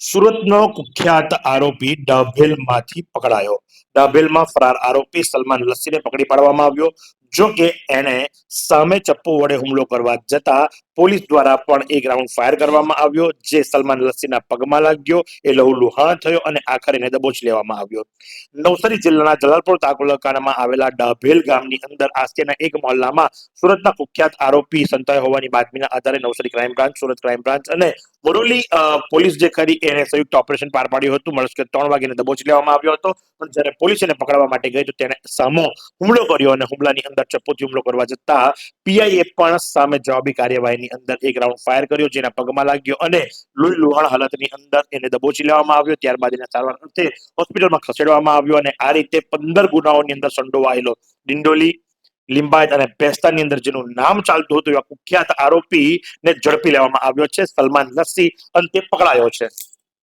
સુરતનો કુખ્યાત આરોપી ડાભેલમાંથી પકડાયો. ડાભેલમાં ફરાર આરોપી સલમાન લસ્સીને પકડી પાડવામાં આવ્યો, જો કે એણે સામે ચપ્પુ વડે હુમલો કરવા જતા પોલીસ દ્વારા પણ એક રાઉન્ડ ફાયર કરવામાં આવ્યો, જે સલમાન લસ્સીના પગમાં લાગ્યો, એ લહુ લુહાણ થયો અને આખરે એને દબોચી લેવામાં આવ્યો. નવસારી જિલ્લાના જલાલપુર તાલુકામાં આવેલા ડાભેલ ગામની અંદર આસ્તેના એક મહોલ્લામાં સુરતના કુખ્યાત આરોપી સંતાય હોવાની બાતમીના આધારે Navsari crime branch, Surat crime branch અને બોડોલી પોલીસ જે કરી એને સંયુક્ત ઓપરેશન પાર પાડ્યું હતું. મળશે ત્રણ વાગીને દબોચી લેવામાં આવ્યો હતો. પણ જ્યારે પોલીસ એને પકડવા માટે ગઈ તો તેને સામો હુમલો કર્યો અને હુમલાની અંદર ચપ્પુથી હુમલો કરવા જતા પીઆઈએ પણ સામે જવાબી કાર્યવાહીની અંદર એક રાઉન્ડ ફાયર કર્યો, જેના પગમાં લાગ્યો અને લોહી લુહાણ હાલતની અંદર એને દબોચી લેવામાં આવ્યો. ત્યારબાદ એને સારવાર અર્થે હોસ્પિટલમાં ખસેડવામાં આવ્યો અને આ રીતે પંદર ગુનાઓની અંદર સંડોવાયેલો ડિંડોલી લિંબાયત અને પેસ્તાની અંદર જેનું નામ ચાલતું હતું, એવા કુખ્યાત આરોપી ને ઝડપી લેવામાં આવ્યો છે. સલમાન લસ્સી અંતે પકડાયો છે.